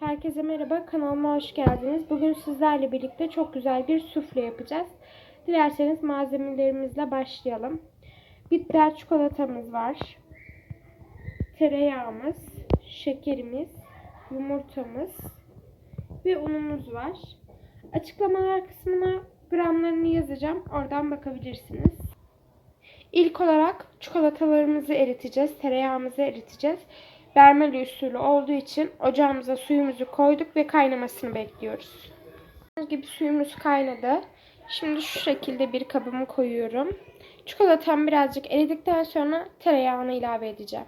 Herkese merhaba, kanalıma hoş geldiniz. Bugün sizlerle birlikte çok güzel bir sufle yapacağız. Dilerseniz malzemelerimizle başlayalım. Bitter çikolatamız var. Tereyağımız, şekerimiz, yumurtamız ve unumuz var. Açıklamalar kısmına gramlarını yazacağım. Oradan bakabilirsiniz. İlk olarak çikolatalarımızı eriteceğiz. Tereyağımızı eriteceğiz. Bermeli usulü olduğu için ocağımıza suyumuzu koyduk ve kaynamasını bekliyoruz. Gördüğünüz gibi suyumuz kaynadı. Şimdi şu şekilde bir kabımı koyuyorum. Çikolatam birazcık eridikten sonra tereyağını ilave edeceğim.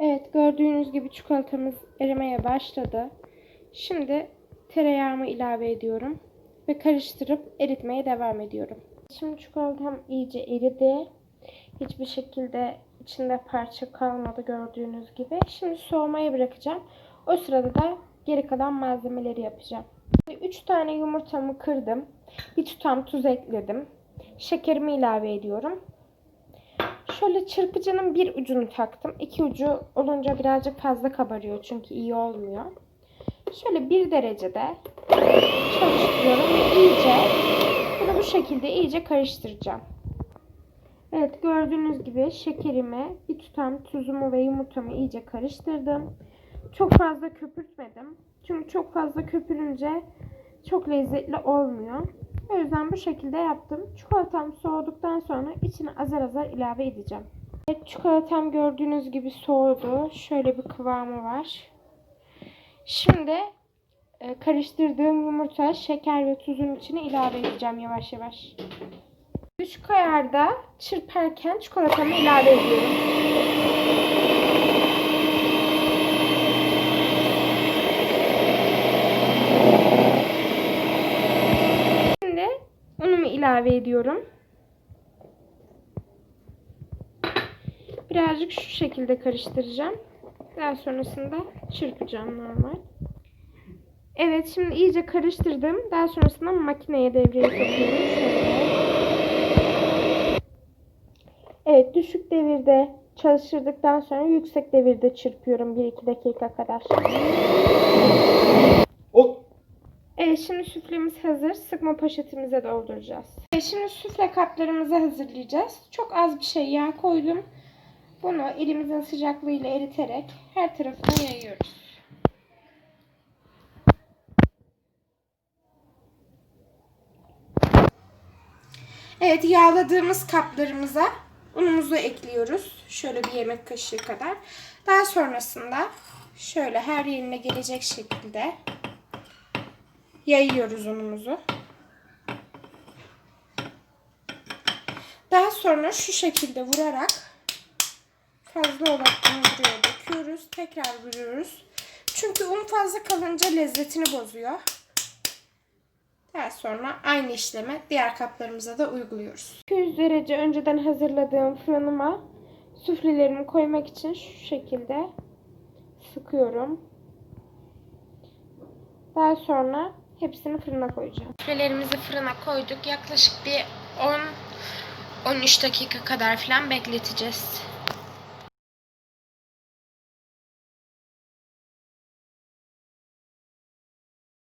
Evet gördüğünüz gibi çikolatamız erimeye başladı. Şimdi tereyağımı ilave ediyorum ve karıştırıp eritmeye devam ediyorum. Şimdi çikolatam iyice eridi. Hiçbir şekilde içinde parça kalmadı gördüğünüz gibi. Şimdi soğumaya bırakacağım. O sırada da geri kalan malzemeleri yapacağım. 3 tane yumurtamı kırdım. Bir tutam tuz ekledim. Şekerimi ilave ediyorum. Şöyle çırpıcının bir ucunu taktım. İki ucu olunca birazcık fazla kabarıyor çünkü iyi olmuyor. Şöyle bir derecede çalıştırıyorum ve iyice bunu bu şekilde iyice karıştıracağım. Evet gördüğünüz gibi şekerimi, bir tutam tuzumu ve yumurtamı iyice karıştırdım. Çok fazla köpürtmedim. Çünkü çok fazla köpürünce çok lezzetli olmuyor. O yüzden bu şekilde yaptım. Çikolatam soğuduktan sonra içine azar azar ilave edeceğim. Evet çikolatam gördüğünüz gibi soğudu. Şöyle bir kıvamı var. Şimdi e, karıştırdığım yumurta, şeker ve tuzun içine ilave edeceğim yavaş yavaş. Düşük ayarda çırparken çikolatamı ilave ediyorum. Şimdi unumu ilave ediyorum. Birazcık şu şekilde karıştıracağım. Daha sonrasında çırpacağım normal. Evet şimdi iyice karıştırdım. Daha sonrasında makineye devreye sokuyorum. Şöyle. Evet düşük devirde çalıştırdıktan sonra yüksek devirde çırpıyorum 1-2 dakika kadar. O Evet şimdi süflemiz hazır. Sıkma poşetimize dolduracağız. Evet, şimdi süfle kaplarımızı hazırlayacağız. Çok az bir şey yağ koydum. Bunu elimizin sıcaklığıyla eriterek her tarafına yayıyoruz. Evet yağladığımız kaplarımıza unumuzu ekliyoruz. Şöyle bir yemek kaşığı kadar. Daha sonrasında şöyle her yerine gelecek şekilde yayıyoruz unumuzu. Daha sonra şu şekilde vurarak fazla olan unu buraya döküyoruz. Tekrar vuruyoruz. Çünkü un fazla kalınca lezzetini bozuyor. Daha sonra aynı işlemi diğer kaplarımıza da uyguluyoruz. 200 derece önceden hazırladığım fırınıma suflelerimi koymak için şu şekilde sıkıyorum. Daha sonra hepsini fırına koyacağım. Suflelerimizi fırına koyduk. Yaklaşık bir 10 13 dakika kadar falan bekleteceğiz.